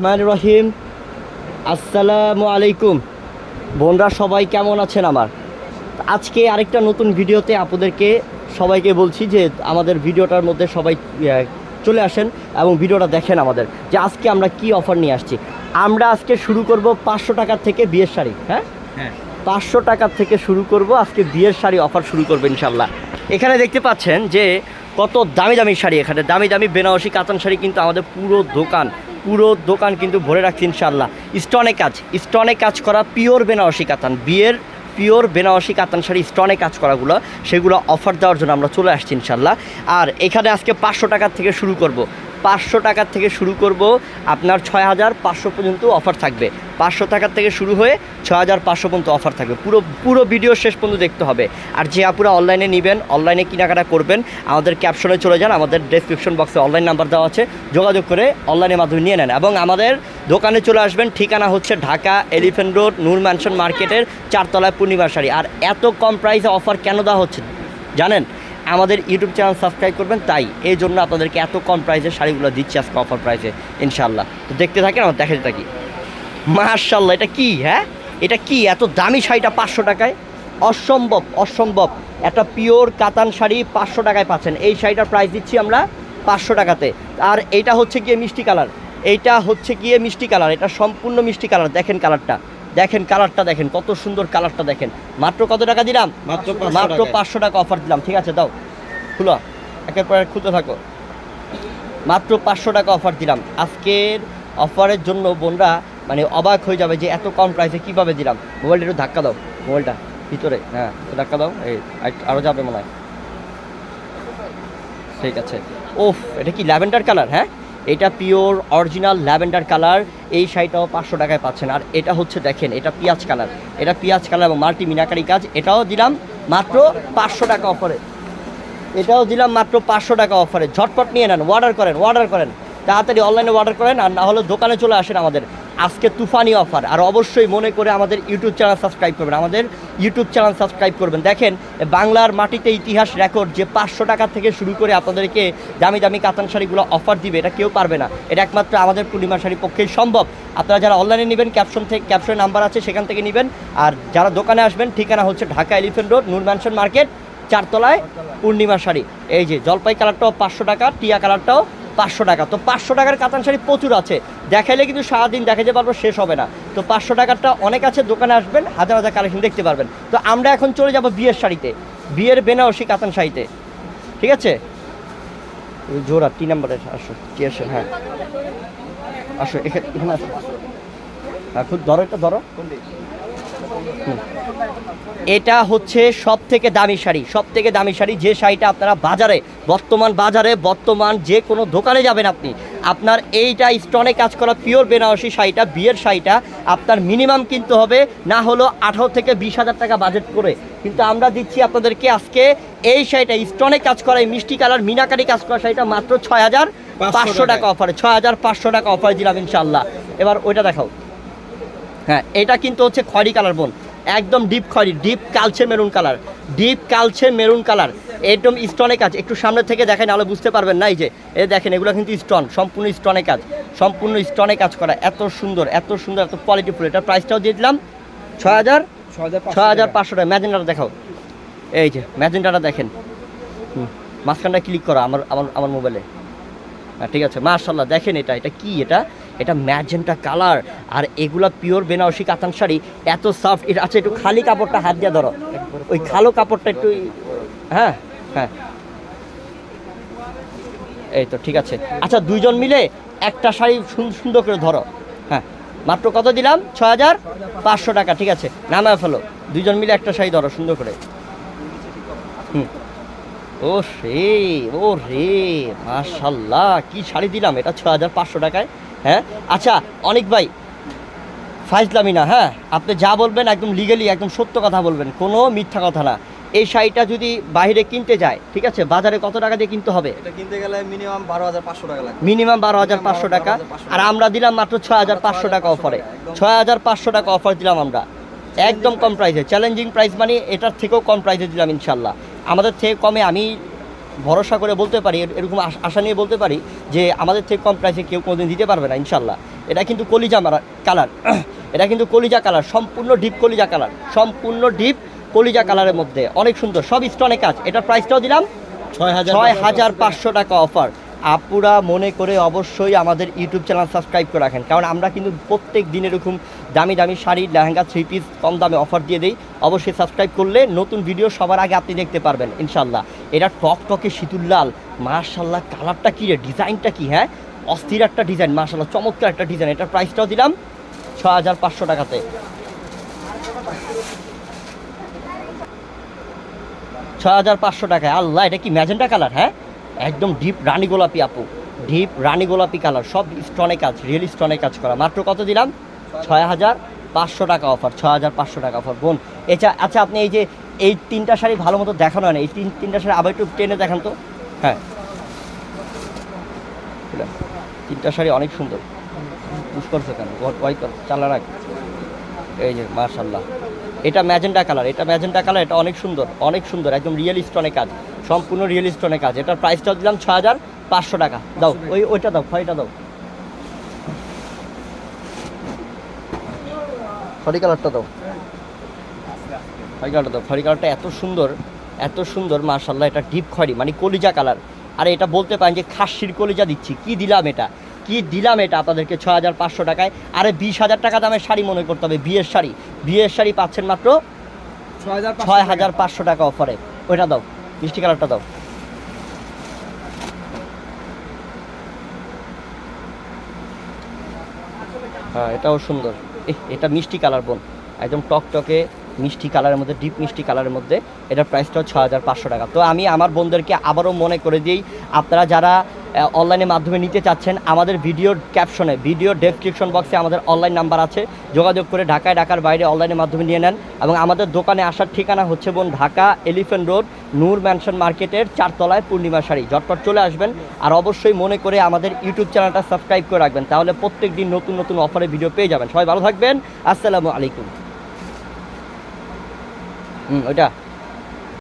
রহমান রহিম। আসসালামু আলাইকুম। বোনরা সবাই কেমন আছেন আমার? আজকে আরেকটা নতুন ভিডিওতে আপনাদেরকে সবাইকে বলছি যে আমাদের ভিডিওটার মধ্যে সবাই চলে আসেন এবং ভিডিওটা দেখেন আমাদের যে আজকে আমরা কি অফার নিয়ে আসছি। আমরা আজকে শুরু করব পাঁচশো টাকার থেকে বিয়ের শাড়ি হ্যাঁ? হ্যাঁ। পাঁচশো টাকার থেকে শুরু করব আজকে বিয়ের শাড়ি অফার শুরু করব ইনশাল্লাহ এখানে দেখতে পাচ্ছেন যে কত দামি দামি শাড়ি এখানে। দামি দামি বেনারসি কাতান শাড়ি কিন্তু আমাদের পুরো দোকান পুরো দোকান কিন্তু ভরে রাখছি ইনশাল্লাহ স্টনে কাজ স্টনে কাজ করা পিওর বেনারসি কাতান। বিয়ের পিওর বেনারসি কাতান শাড়ি স্টনে কাজ করাগুলো, সেগুলো অফার দেওয়ার জন্য আমরা চলে আসছি ইনশাল্লাহ আর এখানে আজকে পাঁচশো টাকার থেকে শুরু করব। পাঁচশো টাকার থেকে শুরু করব। আপনার ছয় হাজার পাঁচশো পর্যন্ত অফার থাকবে। পাঁচশো টাকার থেকে শুরু হয়ে ছয় হাজার পাঁচশো পর্যন্ত অফার থাকবে। পুরো পুরো ভিডিও শেষ পর্যন্ত দেখতে হবে। আর যে আপুরা অনলাইনে নেবেন, অনলাইনে কেনাকাটা করবেন, আমাদের ক্যাপশনে চলে যান। আমাদের ডেসক্রিপশন বক্সে অনলাইন নাম্বার দেওয়া আছে। যোগাযোগ করে অনলাইনের মাধ্যমে নিয়ে নেন। এবং আমাদের দোকানে চলে আসবেন। ঠিকানা হচ্ছে Dhaka elephant road, Noor mansion মার্কেটের চারতলায় পূর্ণিমা শাড়ি। আর এত কম প্রাইসে অফার কেন দেওয়া হচ্ছে? জানেন? আমাদের ইউটিউব চ্যানেল সাবস্ক্রাইব করবেন, তাই এই জন্য আপনাদেরকে এত কম প্রাইসে শাড়িগুলো দিচ্ছি আজকে অফার প্রাইসে ইনশাল্লাহ তো দেখতে থাকেন, আমার দেখাতে থাকি। মার্শাল্লাহ এটা কি হ্যাঁ? এটা কি, এত দামি শাড়িটা পাঁচশো টাকায়? অসম্ভব অসম্ভব। একটা পিওর কাতান শাড়ি পাঁচশো টাকায় পাচ্ছেন। এই শাড়িটার প্রাইস দিচ্ছি আমরা পাঁচশো টাকাতে। আর এইটা হচ্ছে গিয়ে মিষ্টি কালার। এইটা হচ্ছে গিয়ে মিষ্টি কালার। এটা সম্পূর্ণ মিষ্টি কালার। দেখেন কালারটা। দেখেন কালারটা দেখেন কত সুন্দর কালারটা দেখেন। মাত্র কত টাকা দিলাম? মাত্র মাত্র পাঁচশো টাকা অফার দিলাম ঠিক আছে দাও। খুলো একের পর এক খুলতে থাকো। মাত্র পাঁচশো টাকা অফার দিলাম। আজকের অফারের জন্য বোনরা মানে অবাক হয়ে যাবে যে এত কম প্রাইসে কীভাবে দিলাম। মোবাইলটা একটু ধাক্কা দাও মোবাইলটা ভিতরে হ্যাঁ ধাক্কা দাও এই আরও যাবে মনে হয়। ঠিক আছে। ওফ এটা কি ল্যাভেন্ডার কালার হ্যাঁ? এটা পিওর অরিজিনাল ল্যাভেন্ডার কালার, এই শাড়িটাও পাঁচশো টাকায় পাচ্ছেন। আর এটা হচ্ছে দেখেন, এটা পিঁয়াজ কালার। এটা পিঁয়াজ কালার এবং মাল্টি মিনাকারি কাজ, এটাও দিলাম মাত্র পাঁচশো টাকা অফারে। এটাও দিলাম মাত্র পাঁচশো টাকা অফারে। ঝটপট নিয়ে নেন অর্ডার করেন অর্ডার করেন। তাড়াতাড়ি অনলাইনে অর্ডার করেন, আর না হলে দোকানে চলে আসেন আমাদের। আজকে তুফানি অফার। আর অবশ্যই মনে করে আমাদের ইউটিউব চ্যানেল সাবস্ক্রাইব করবেন। আমাদের ইউটিউব চ্যানেল সাবস্ক্রাইব করবেন। দেখেন বাংলার মাটিতে ইতিহাস রেকর্ড যে পাঁচশো টাকা থেকে শুরু করে আপনাদেরকে দামি দামি কাতান শাড়িগুলো অফার দিবে, এটা কেউ পারবে না। এটা একমাত্র আমাদের পূর্ণিমা শাড়ি পক্ষেই সম্ভব। আপনারা যারা অনলাইনে নেবেন ক্যাপশন থেকে ক্যাপশন নাম্বার আছে, সেখান থেকে নেবেন। আর যারা দোকানে আসবেন, ঠিকানা হচ্ছে Dhaka elephant road Noor mansion market চারতলায় Purnima sari. এই যে, জলপাই কালারটাও পাঁচশো টাকা, টিয়া কালারটাও পাঁচশো টাকা। তো পাঁচশো টাকার কাতান শাড়ি প্রচুর আছে। দেখাইলে কিন্তু সারাদিন দেখা দেখাতে পারব, শেষ হবে না। তো পাঁচশো টাকারটা অনেক আছে, দোকানে আসবেন, হাজার হাজার কালেকশন দেখতে পারবেন। তো আমরা এখন চলে যাব বিয়ের শাড়িতে, বিয়ের বেনারসি কাতান শাড়িতে। ঠিক আছে? জোড়া টি নাম্বারে, আসো টি আসো? হ্যাঁ। আসো এখানে এখানে আসো। হ্যাঁ খুব ধরো এটা ধরো। এটা হচ্ছে সব থেকে দামি শাড়ি। সব থেকে দামি শাড়ি যে শাড়িটা আপনারা বাজারে বর্তমান বাজারে বর্তমান যে কোনো দোকানে যাবেন আপনি আপনার এইটা স্টনে কাজ করা পিওর বেনারসি শাড়িটা বিয়ের শাড়িটা আপনার মিনিমাম কিনতে হবে না হলো আঠারো থেকে বিশ হাজার টাকা বাজেট করে। কিন্তু আমরা দিচ্ছি আপনাদেরকে আজকে এই শাড়িটা স্টনে কাজ করা এই মিষ্টি কালার মিনাকারি কাজ করা শাড়িটা মাত্র ছয় হাজার পাঁচশো টাকা অফারে ছয় হাজার পাঁচশো টাকা অফার দিলাম ইনশাল্লাহ এবার ওইটা দেখাও। হ্যাঁ এটা কিন্তু হচ্ছে খয়রি কালার বোন একদম ডিপ খয়রি ডিপ কালচে মেরুন কালার ডিপ কালচে মেরুন কালার একদম স্টনে কাজ। একটু সামনে থেকে দেখেন নাহলে বুঝতে পারবেন না এই যে এ দেখেন এগুলো কিন্তু স্টন সম্পূর্ণ স্টনে কাজ। সম্পূর্ণ স্টনে কাজ করা। এত সুন্দর এত সুন্দর এত কোয়ালিটি ফুল। এটার প্রাইসটাও দিয়ে দিলাম ছয় হাজার ছয় হাজার পাঁচশো টাকা। ম্যাজেন্ডাটা দেখাও। এই যে ম্যাজেন্ডাটা দেখেন। হুম মাঝখানটা ক্লিক করা আমার আমার আমার মোবাইলে হ্যাঁ ঠিক আছে। মার্শাল্লাহ দেখেন এটা। এটা কি এটা? এটা ম্যাজেন্টা কালার। আর এগুলা পিওর বেনারসি কাতান শাড়ি, এত সফট এটা আচ্ছা একটু খালি কাপড়টা হাত দিয়ে ধরো। ওই খালো কাপড়টা একটু হ্যাঁ হ্যাঁ। এই তো, ঠিক আছে। আচ্ছা দুইজন মিলে একটা শাড়ি সুন- সুন্দর করে ধরো। হ্যাঁ মাত্র কত দিলাম? ছ হাজার পাঁচশো টাকা, ঠিক আছে। নামায় ফেলো। দুইজন মিলে একটা শাড়ি ধরো, সুন্দর করে। হুম। ও রে ও রে, মাশাল্লাহ, কি শাড়ি দিলাম? এটা ছ হাজার পাঁচশো টাকায়। হ্যাঁ? আচ্ছা অনেক ভাই ফাইজলামি না হ্যাঁ? আপনি যা বলবেন একদম লিগালি একদম সত্য কথা বলবেন কোনো মিথ্যা কথা না। এই শাড়িটা যদি বাইরে কিনতে যায় ঠিক আছে বাজারে কত টাকা দিয়ে কিনতে হবে? এটা কিনতে গেলে মিনিমাম বারো হাজার পাঁচশো টাকা লাগবে। মিনিমাম বারো হাজার পাঁচশো টাকা। আর আমরা দিলাম মাত্র ছয় হাজার পাঁচশো টাকা অফারে ছয় হাজার পাঁচশো টাকা অফার দিলাম আমরা। একদম কম প্রাইসে চ্যালেঞ্জিং প্রাইস মানে এটার থেকেও কম প্রাইসে দিলাম ইনশাল্লাহ। আমাদের থেকে কমে আমি ভরসা করে বলতে পারি এর- এরকম আশ- আশা নিয়ে বলতে পারি যে আমাদের থেকে কম প্রাইসে কেউ কোনোদিন দিতে পারবে না ইনশাল্লাহ। এটা কিন্তু কলিজা মারা কালার এটা কিন্তু কলিজা কালার সম্পূর্ণ ডিপ কলিজা কালার সম্পূর্ণ ডিপ কলিজা কালারের মধ্যে। অনেক সুন্দর সব স্টনে কাজ। এটার প্রাইসটাও দিলাম। ছয় হাজার ছয় হাজার পাঁচশো টাকা অফার আপুরা মনে করে অবশ্যই আমাদের ইউটিউব চ্যানেল সাবস্ক্রাইব করে রাখেন। কারণ আমরা কিন্তু প্রত্যেক দিন এরকম দামি দামি শাড়ি, লেহেঙ্গা, থ্রি পিস কম দামে অফার দিয়ে দিই। অবশ্যই সাবস্ক্রাইব করলে নতুন ভিডিও সবার আগে আপনি দেখতে পারবেন ইনশাল্লাহ এটা টক টকে শীতুল লাল। মার্শাল্লাহ কালারটা কী রে? ডিজাইনটা কী হ্যাঁ? অস্থির একটা ডিজাইন মার্শাল্লাহ চমৎকার একটা ডিজাইন এটার প্রাইসটাও দিলাম ছ হাজার পাঁচশো টাকাতে। ছ হাজার পাঁচশো টাকায়। আল্লাহ, এটা কি ম্যাজেন্টা কালার হ্যাঁ? একদম ডিপ রানী গোলাপি আপু ডিপ রানি গোলাপি কালার সব স্টনে কাজ রিয়েল স্টনে কাজ করা। মাত্র কত দিলাম? ছয় হাজার পাঁচশো টাকা অফার ছ হাজার পাঁচশো টাকা অফার বোন। এটা আচ্ছা আপনি এই যে এই তিনটা শাড়ি ভালো মতো দেখানো হয় না, এই তিন, তিনটা শাড়ি আবার একটু টেনে দেখান তো। হ্যাঁ? তিনটা শাড়ি অনেক সুন্দর। পুষ্কর কর চালা রাখ এই যে মার্শাল্লাহ এটা ম্যাজেন্টা কালার, এটা ম্যাজেন্টা কালার, এটা অনেক সুন্দর অনেক সুন্দর, একদম রিয়েল স্টোনে কাজ, সম্পূর্ণ রিয়েল স্টোনে কাজ। এটার প্রাইসটা দিলাম ছ হাজার পাঁচশো টাকা। দাও, ওই, ওইটা দাও, খয়টা দাও। খড়ি কালারটা দাও। খড়ি কালারটা দাও, খড়ি কালারটা এত সুন্দর এত সুন্দর মার্শাল্লাহ এটা ডিপ খড়ি মানে কলিজা কালার। আর এটা বলতে পারেন যে খাসির কলিজা দিচ্ছি। কি দিলাম এটা? কি দিলাম এটা আপনাদেরকে ছ হাজার পাঁচশো টাকায়? আরে বিশ হাজার টাকা দামের শাড়ি মনে করতে হবে বিয়ের শাড়ি। বিয়ের শাড়ি পাচ্ছেন মাত্র ছয় হাজার পাঁচশো টাকা। অফারে। ওইটা দাও মিষ্টি কালারটা দাও। হ্যাঁ এটাও সুন্দর। এটা মিষ্টি কালার বোন। একদম টকটকে মিষ্টি কালারের মধ্যে ডিপ মিষ্টি কালারের মধ্যে, এটার প্রাইসটাও ছ হাজার পাঁচশো টাকা। তো আমি আমার বোনদেরকে আবারও মনে করে দিই, আপনারা যারা অনলাইনের মাধ্যমে নিতে চাচ্ছেন, আমাদের ভিডিওর ক্যাপশনে ভিডিও ডেসক্রিপশন বক্সে আমাদের অনলাইন নাম্বার আছে, যোগাযোগ করে ঢাকায়, ঢাকার বাইরে অনলাইনের মাধ্যমে নিয়ে নেন। এবং আমাদের দোকানে আসার ঠিকানা হচ্ছে বোন Dhaka Elephant Road Noor Mansion মার্কেটের চারতলায় পূর্ণিমা শাড়ি। ঝটপট চলে আসবেন আর অবশ্যই মনে করে আমাদের ইউটিউব চ্যানেলটা সাবস্ক্রাইব করে রাখবেন, তাহলে প্রত্যেক দিন নতুন নতুন অফারে ভিডিও পেয়ে যাবেন। সবাই ভালো থাকবেন, আসসালামু আলাইকুম। হুম ওইটা